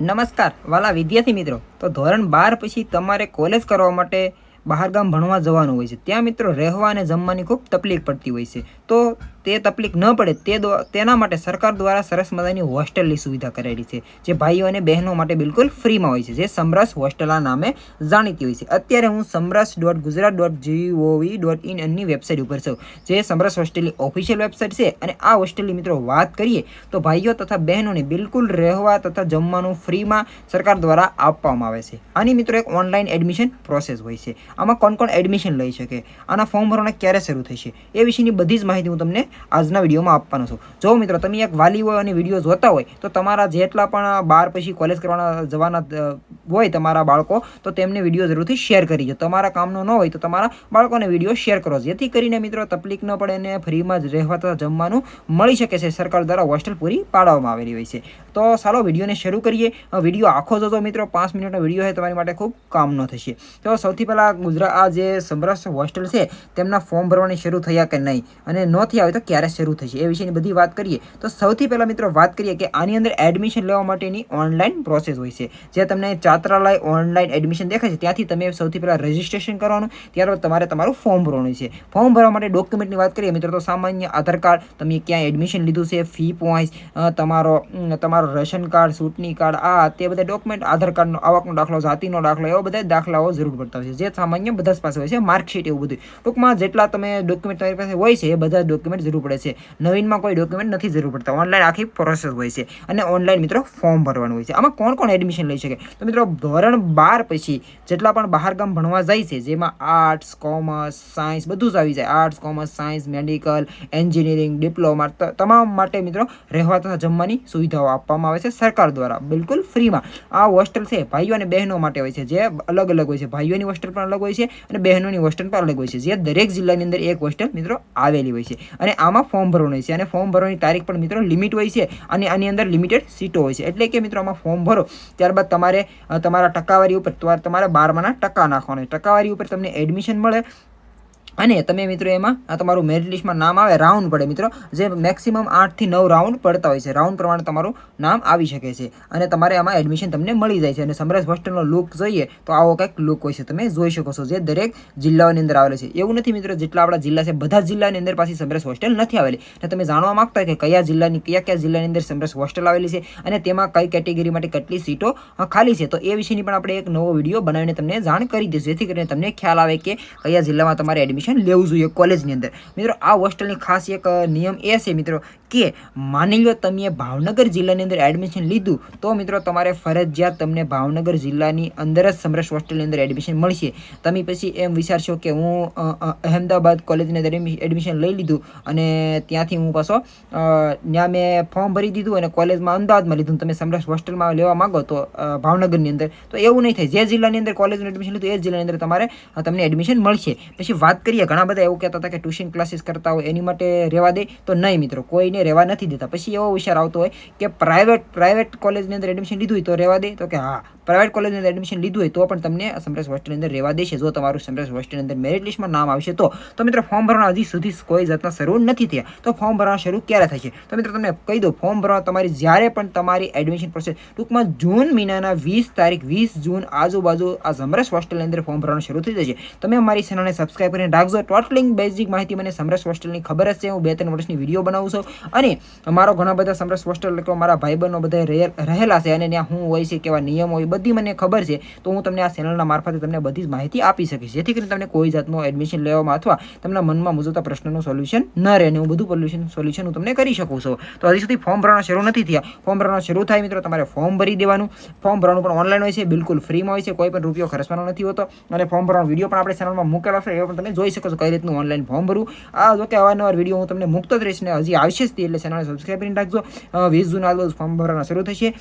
નમસ્કાર વાલા વિદ્યાર્થી મિત્રો. તો ધોરણ બાર પછી તમારે કોલેજ કરવા માટે બહારગામ ભણવા જવાનું હોય છે. ત્યાં મિત્રો રહેવા અને જમવાની ખૂબ તકલીફ પડતી હોય છે. તો તે તકલીફ ન પડે તે તેના માટે સરકાર દ્વારા સરસ મજાની હોસ્ટેલની સુવિધા કરેલી છે. જે ભાઈઓ અને બહેનો માટે બિલકુલ ફ્રીમાં હોય છે. જે સમરસ હોસ્ટેલના નામે જાણીતી હોય છે. અત્યારે હું Samaras dot Gujarat dot GOV dot in any website ઉપર છું. જે સમરસ હોસ્ટેલની ઓફિશિયલ વેબસાઇટ છે અને આ હોસ્ટેલની મિત્રો વાત કરીએ તો ભાઈઓ તથા બહેનોને બિલકુલ રહેવા તથા જમવાનું ફ્રીમાં સરકાર દ્વારા આપવામાં આવે છે. આની મિત્રો એક ઓનલાઈન એડમિશન પ્રોસેસ હોય છે. આમાં કોણ કોણ એડમિશન લઈ શકે, આના ફોર્મ ભરવાના ક્યારે શરૂ થશે, એ વિશેની બધી જ માહિતી હું તમને આજના વિડીયોમાં આપવાનો છું. જો મિત્રો તમે એક વાલી હોય અને વીડિયો જોતા હોય, તો તમારા જેટલા પણ બાર પછી કોલેજ કરવાના જવાના હોય તમારા બાળકો, તો તેમને વીડિયો જરૂરથી શેર કરી દો. તમારા કામનો ન હોય તો તમારા બાળકોને વીડિયો શેર કરો. જેથી કરીને મિત્રો તકલીફ ન પડે અને ફ્રીમાં જ રહેવા તથા જમવાનું મળી શકે છે. સરકાર દ્વારા હોસ્ટેલ પૂરી પાડવામાં આવેલી હોય છે. તો ચાલો વિડીયોને શરૂ કરીએ. વીડિયો આખો જોતો મિત્રો. પાંચ મિનિટનો વીડિયો છે. તમારી માટે ખૂબ કામનો થશે. તો સૌથી પહેલાં ગુજરાત, આ જે સૌરાષ્ટ્ર હોસ્ટેલ છે, તેમના ફોર્મ ભરવાની શરૂ થયા કે નહીં? અને ન થયા હોય તો ક્યારે શરૂ થશે? એ વિશેની બધી વાત કરીએ. તો સૌથી પહેલાં મિત્રો વાત કરીએ કે આની અંદર એડમિશન લેવા માટેની ઓનલાઈન પ્રોસેસ હોય છે. જે તમને છાત્રાલય ઓનલાઈન એડમિશન દેખાય છે. ત્યાંથી તમે સૌથી પહેલાં રજિસ્ટ્રેશન કરવાનું, ત્યારબાદ તમારે તમારું ફોર્મ ભરવાનું છે. ફોર્મ ભરવા માટે ડોક્યુમેન્ટની વાત કરીએ, મિત્રો, તો સામાન્ય આધાર કાર્ડ, તમે ક્યાં એડમિશન લીધું છે ફી પોઈન્ટ તમારો તમારો રેશન કાર્ડ ચૂંટણી કાર્ડ આ તે બધા ડોક્યુમેન્ટ આધાર કાર્ડનો આવકનો દાખલો, જાતિનો દાખલો, એવા બધા દાખલાઓ જરૂર પડતા હોય છે. જે સામાન્ય બધા પાસે હોય છે માર્કશીટ એવું બધું. ટૂંકમાં જેટલા તમે ડોક્યુમેન્ટ તમારી પાસે હોય છે, એ બધા ડોક્યુમેન્ટ જરૂર પડે છે. નવીનમાં કોઈ ડોક્યુમેન્ટ નથી જરૂર પડતા. ઓનલાઈન આખી પ્રોસેસ હોય છે. અને ઓનલાઈન મિત્રો ફોર્મ ભરવાનું હોય છે. આમાં કોણ કોણ એડમિશન લઈ શકે? તો મિત્રો ધોરણ બાર પછી જેટલા પણ બહારગામ ભણવા જાય છે, જેમાં આર્ટ્સ કોમર્સ સાયન્સ બધું જ આવી જાય. Arts commerce science medical engineering diploma તમામ માટે મિત્રો રહેવા તથા જમવાની સુવિધાઓ આપવામાં આવે છે સરકાર દ્વારા. બિલકુલ ફ્રીમાં. આ હોસ્ટેલ છે, ભાઈઓ અને બહેનો માટે હોય છે. જે અલગ અલગ હોય છે. ભાઈઓની હોસ્ટેલ પણ અલગ હોય છે અને બહેનોની હોસ્ટેલ પણ અલગ હોય છે. જે દરેક જિલ્લાની અંદર એક હોસ્ટેલ મિત્રો આવેલી હોય છે. અને આમાં ફોર્મ ભરવાનું હોય છે. અને ફોર્મ ભરવાની તારીખ પણ મિત્રો લિમિટ હોય છે અને આની અંદર લિમિટેડ સીટો હોય છે. એટલે કે મિત્રો આમાં ફોર્મ ભરો. ત્યારબાદ તમારે તમારા ટકાવારી ઉપર તમારે બારમાના ટકા નાખવાના ટકાવારી ઉપર તમને એડમિશન મળે અને તમે મિત્રો એમાં, આ તમારું મેરિટ લિસ્ટમાં નામ આવે રાઉન્ડ પડે મિત્રો. જે મેક્સિમમ આઠથી નવ રાઉન્ડ પડતા હોય છે. રાઉન્ડ પ્રમાણે તમારું નામ આવી શકે છે. અને તમારે આમાં એડમિશન તમને મળી જાય છે. અને સમરસ હોસ્ટેલનો લુક જોઈએ, તો આવો કંઈક લુક હોય છે. તમે જોઈ શકો છો જે દરેક જિલ્લાઓની અંદર આવેલો છે. એવું નથી મિત્રો, જેટલા આપણા જિલ્લા છે, બધા જિલ્લાની અંદર પાછી સમરસ હોસ્ટેલ નથી આવેલી. અને તમે જાણવા માંગતા કે કયા જિલ્લાની, કયા કયા જિલ્લાની અંદર સમરસ હોસ્ટેલ આવેલી છે અને તેમાં કઈ કેટેગરી માટે કેટલી સીટો ખાલી છે, તો એ વિશેની પણ આપણે એક નવો વીડિયો બનાવીને તમને જાણ કરી દઈશું. જેથી કરીને તમને ખ્યાલ આવે કે કયા જિલ્લામાં તમારે એડમિશન લેવું જોઈએ કોલેજની અંદર. મિત્રો આ હોસ્ટેલની ખાસ એક નિયમ એ છે મિત્રો કે માની લો તમે ભાવનગર જિલ્લાની અંદર એડમિશન લીધું, તો મિત્રો તમારે ફરજિયાત તમને ભાવનગર જિલ્લાની અંદર જ સમરસ હોસ્ટેલની અંદર એડમિશન મળશે. તમે પછી એમ વિચારશો કે હું અહેમદાબાદ કોલેજની અંદર એડમિશન લઈ લીધું અને ત્યાંથી હું પાછો ત્યાં મેં ફોર્મ ભરી દીધું અને કોલેજમાં અમદાવાદમાં લીધું. તમે સમરસ હોસ્ટેલમાં લેવા માગો તો ભાવનગરની અંદર. તો એવું નહીં થાય. જે જિલ્લાની અંદર કોલેજનું એડમિશન લીધું, એ જિલ્લાની અંદર તમારે તમને એડમિશન મળશે. પછી વાત કરીએ, ઘણા બધા એવું કહેતા હતા કે ટ્યુશન ક્લાસીસ કરતા હોય, એની માટે રહેવા દે. તો નહીં મિત્રો કોઈને રહેવા નથી દેતા. પછી એવો વિચાર આવતો હોય કે પ્રાઇવેટ પ્રાઇવેટ કોલેજની અંદર એડમિશન લીધું હોય તો રહેવા દે. તો કે હા પ્રાઇવેટ કોલેજની અંદર એડમિશન લીધું હોય તો પણ તમને સમરસ હોસ્ટેલની અંદર રહેવા દેશે. જો તમારું સમરસ હોસ્ટેલની અંદર મેરિટ લિસ્ટમાં નામ આવશે તો તો મિત્રો ફોર્મ ભરવાના હજી સુધી કોઈ જાતના શરૂ નથી થયા. તો ફોર્મ ભરવાના શરૂ ક્યારે થશે? તો મિત્રો તમને કહી દો ફોર્મ ભરવા તમારી જ્યારે પણ તમારી એડમિશન પ્રોસેસ ટૂંકમાં જૂન મહિનાના વીસ તારીખ, વીસ જૂન આજુબાજુ આ સમરસ હોસ્ટેલની અંદર ફોર્મ ભરવાનું શરૂ થઈ જશે. તમે અમારી ચેનલને સબસ્ક્રાઈબ કરીને રાખજો. ટોટલિંગ બેઝિક માહિતી મને સમરસ હોસ્ટેલની ખબર જ છે. હું બે ત્રણ વર્ષની વીડિયો બનાવું છું. અને અમારો ઘણા બધા સમરસ હોસ્ટેલ મારા ભાઈબંધો બધા રહે- રહેલા છે અને ત્યાં શું હોય છે કેવા નિયમો હોય બધી મને ખબર છે, તો હું તમને આ ચેનલના મારફતે તમને બધી જ માહિતી આપી શકીશ. જેથી કરીને તમને કોઈ જાતનું એડમિશન લેવામાં અથવા તમને મનમાં મુજબતા પ્રશ્નનું સોલ્યુશન ન રહે અને હું બધું પોલ્યુશન સોલ્યુશન હું તમને કરી શકું છું. તો હજી સુધી ફોર્મ ભરવાના શરૂ નથી થયા. ફોર્મ ભરવાના શરૂ થાય મિત્રો, તમારે ફોર્મ ભરી દેવાનું. ફોર્મ ભરવાનું પણ ઓનલાઈન હોય છે, બિલકુલ ફ્રીમાં હોય છે, કોઈ પણ રૂપિયો ખર્ચવાનો નથી હોતો. અને ફોર્મ ભરવાનો વીડિયો પણ આપણે ચેનલમાં મૂકેલો છે, એ પણ તમે જોઈ શકો છો કઈ રીતનું ઓનલાઈન ફોર્મ ભરવું. આ જો કે અવારનવાર વીડિયો હું તમને મૂકતો જ રહીશ ને હજી આવશે જ તે એટલે ચેનલને સબસ્ક્રાઈબ કરીને રાખજો. વીસ જૂન આજુબાજુ ફોર્મ ભરવાના શરૂ થશે.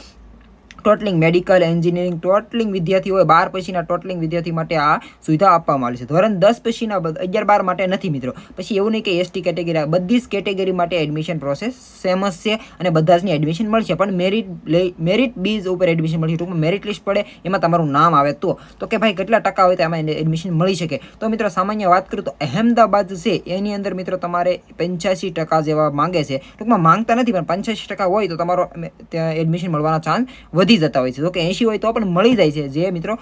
ટોટલિંગ મેડિકલ એન્જિનિયરિંગ ટોટલિંગ વિદ્યાર્થી હોય, બાર પછીના ટોટલિંગ વિદ્યાર્થી માટે આ સુવિધા આપવામાં આવી છે. ધોરણ દસ પછીના અગિયાર બાર માટે નથી મિત્રો. પછી એવું નહીં કે એસટી કેટેગરી બધી જ કેટેગરી માટે એડમિશન પ્રોસેસ સેમ જ છે અને બધા જની એડમિશન મળશે. પણ મેરિટ મેરિટ બીજ ઉપર એડમિશન મળશે. ટૂંકમાં મેરિટ લિસ્ટ પડે, એમાં તમારું નામ આવે તો. તો કે ભાઈ કેટલા ટકા હોય તો એમાં એડમિશન મળી શકે. તો મિત્રો સામાન્ય વાત કરું તો અહેમદાબાદ છે, એની અંદર મિત્રો તમારે પંચ્યાસી ટકા જેવા માંગે છે. ટૂંકમાં માંગતા નથી, પણ પંચ્યાસી ટકા હોય તો તમારો ત્યાં એડમિશન મળવાના ચાન્સ વધી વધી જતા હોય છે. જો કે એંશી હોય તો પણ મળી જાય છે. જે મિત્રો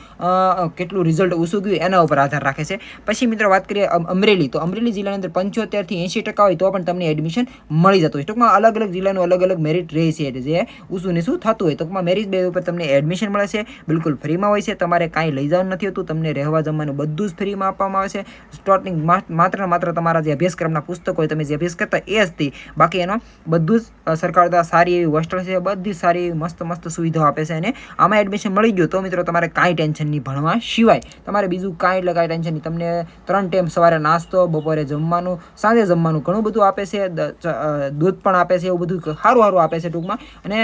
કેટલું રિઝલ્ટ ઓછું ગયું એના ઉપર આધાર રાખે છે. પછી મિત્રો વાત કરીએ અમરેલી. તો અમરેલી જિલ્લાની અંદર પંચોતેરથી એંશી ટકા હોય તો પણ તમને એડમિશન મળી જતું હોય. ટૂંકમાં અલગ અલગ જિલ્લાનું અલગ અલગ મેરિટ રહે છે. જે ઊંચું ને શું થતું હોય, ટૂંકમાં મેરિટ બે ઉપર તમને એડમિશન મળે છે. બિલકુલ ફ્રીમાં હોય છે. તમારે કાંઈ લઈ જવાનું નથી હોતું. તમને રહેવા જમવાનું બધું જ ફ્રીમાં આપવામાં આવે છે. સ્ટોટિંગ માત્ર માત્ર તમારા જે અભ્યાસક્રમના પુસ્તકો હોય, તમે જે અભ્યાસ કરતા એ જ બાકી એનો બધું જ સરકાર દ્વારા સારી એવી હોસ્ટેલ છે. બધી સારી મસ્ત મસ્ત સુવિધાઓ આપે છે અને આમાં એડમિશન મળી ગયું તો મિત્રો તમારે કાંઈ ટેન્શન નહીં ભણવા. સિવાય તમારે બીજું કાંઈ એટલે કાંઈ ટેન્શન નહીં. તમને ત્રણ ટાઈમ સવારે નાસ્તો, બપોરે જમવાનું, સાંજે જમવાનું ઘણું બધું આપે છે. દૂધ પણ આપે છે એવું બધું સારું સારું આપે છે ટૂંકમાં. અને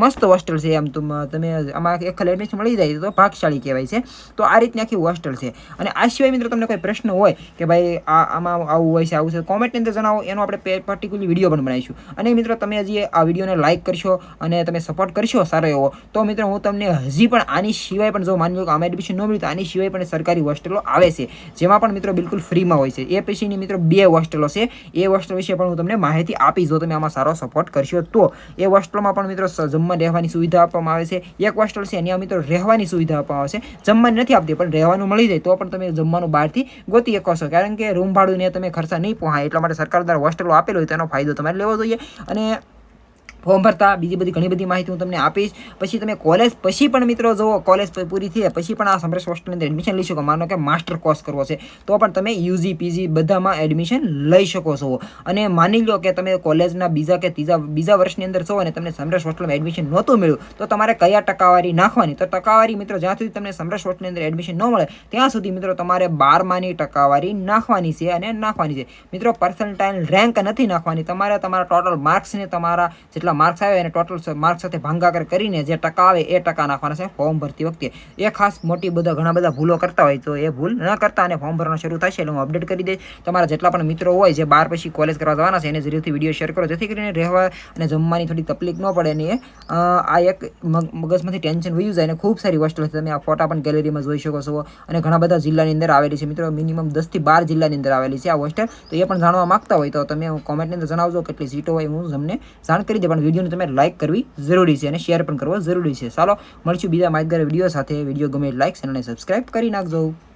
મસ્ત હોસ્ટેલ છે એમ તમે આમાં એક ખાલી એડમિશન મળી જાય તો ભાગશાળી કહેવાય છે. તો આ રીતની આખી હોસ્ટેલ છે. અને આ સિવાય મિત્રો તમને કોઈ પ્રશ્ન હોય કે ભાઈ આ, આમાં આવું હોય છે, આવું છે કોમેન્ટની અંદર જણાવો. એનો આપણે પર્ટિક્યુલર વીડિયો પણ બનાવીશું. અને મિત્રો તમે હજી આ વિડીયોને લાઇક કરશો અને તમે સપોર્ટ કરશો સારો એવો તો મિત્રો હું તમને હજી પણ આની સિવાય પણ જો માની લો કે આમાં એડમિશન ન મળ્યું તો આની સિવાય પણ સરકારી હોસ્ટેલો આવે છે. જેમાં પણ મિત્રો બિલકુલ ફ્રીમાં હોય છે. એ પછીની મિત્રો બે હોસ્ટેલો છે. એ હોસ્ટેલ વિશે પણ હું તમને માહિતી આપીશ જો તમે આમાં સારો સપોર્ટ કરશો તો. એ હોસ્ટેલમાં પણ મિત્રો જમવા રહેવાની સુવિધા આપવામાં આવે છે. એક હોસ્ટેલ છે, એની મિત્રો રહેવાની સુવિધા આપવામાં આવે છે. જમવાની નથી આપતી, પણ રહેવાનું મળી જાય તો પણ તમે જમવાનું બહારથી ગોતી શકો છો. કારણ કે રૂમ ભાડું ને તમે ખર્ચા નહીં પહોંચાય એટલા માટે સરકાર દ્વારા હોસ્ટેલો આપેલો હોય તેનો ફાયદો તમારે લેવો જોઈએ. અને ફોર્મ ભરતા, બીજી બધી ઘણી બધી માહિતી હું તમને આપીશ. પછી તમે કોલેજ, પછી પણ મિત્રો જુઓ, કોલેજ પૂરી થઈ પછી પણ આ સમરેશ હોસ્ટેલની અંદર એડમિશન લઈ શકો. માનો કે માસ્ટર કોર્સ કરવો છે, તો પણ તમે યુજી પીજી બધામાં એડમિશન લઈ શકો છો. અને માની લો કે તમે કોલેજના બીજા કે ત્રીજા, બીજા વર્ષની અંદર છો અને તમને સમરેશ હોસ્ટેલમાં એડમિશન નહોતું મળ્યું, તો તમારે કયા ટકાવારી નાખવાની? તો ટકાવારી મિત્રો, જ્યાં સુધી તમને સમરેશ હોસ્ટેલની અંદર એડમિશન ન મળે, ત્યાં સુધી મિત્રો તમારે બારમાની ટકાવારી નાખવાની છે અને નાખવાની છે. મિત્રો પર્સન્ટાઇલ રેન્ક નથી નાખવાની. તમારે તમારા ટોટલ માર્ક્સને તમારા જેટલા માર્ક્સ આવે એને ટોટલ માર્ક્સ સાથે ભાંગાકાર કરીને જે ટકા આવે એ ટકા નાખવાના છે ફોર્મ ભરતી વખતે. એ ખાસ મોટી બધા ઘણા બધા ભૂલો કરતા હોય તો એ ભૂલ ન કરતા અને ફોર્મ ભરવાનું શરૂ થશે એટલે હું અપડેટ કરી દઈશ. તમારા જેટલા પણ મિત્રો હોય જે બાર પછી કોલેજ કરવા જવાના છે એને જરૂરથી વીડિયો શેર કરો. જેથી કરીને રહેવા અને જમવાની થોડી તકલીફ ન પડે અને આ એક મગજમાંથી ટેન્શન વયું જાય અને ખૂબ સારી હોસ્ટેલ છે. તમે આ ફોટા પણ ગેલેરીમાં જોઈ શકો છો અને ઘણા બધા જિલ્લાની અંદર આવેલી છે. મિત્રો મિનિમમ દસથી બાર જિલ્લાની અંદર આવેલી છે આ હોસ્ટેલ તો એ પણ જાણવા માગતા હોય તો તમે કોમેન્ટની અંદર જણાવજો કેટલી સીટો હોય હું તમને જાણ કરી દે પણ વિડીયોને તમે લાઇક કરવી જરૂરી છે અને શેર પણ કરવો જરૂરી છે. ચાલો, મળશું બીજા માહિતગાર વીડિયો સાથે. વીડિયો ગમે લાઇક ચેનલને સબસ્ક્રાઇબ કરી નાખજો.